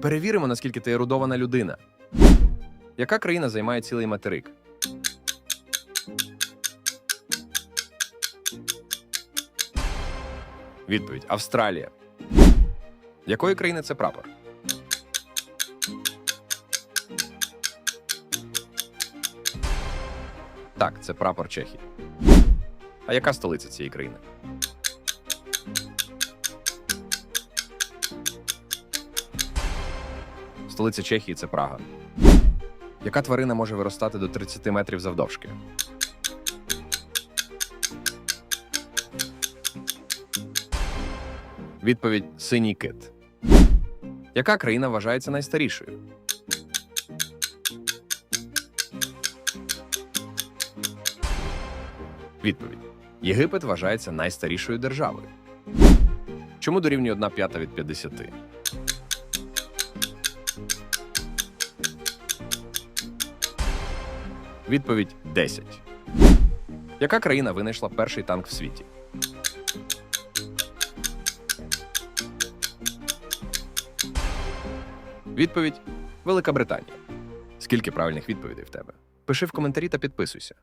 Перевіримо, наскільки ти ерудована людина. Яка країна займає цілий материк? Відповідь Австралія. Якої країни це прапор? Так, це прапор Чехії. А яка столиця цієї країни? Столиця Чехії це Прага. Яка тварина може виростати до 30 метрів завдовжки? Відповідь синій кит. Яка країна вважається найстарішою? Відповідь: Єгипет вважається найстарішою державою. Чому дорівнює 1 п'ята від 50? Відповідь 10. Яка країна винайшла перший танк в світі? Відповідь Велика Британія. Скільки правильних відповідей в тебе? Пиши в коментарі та підписуйся.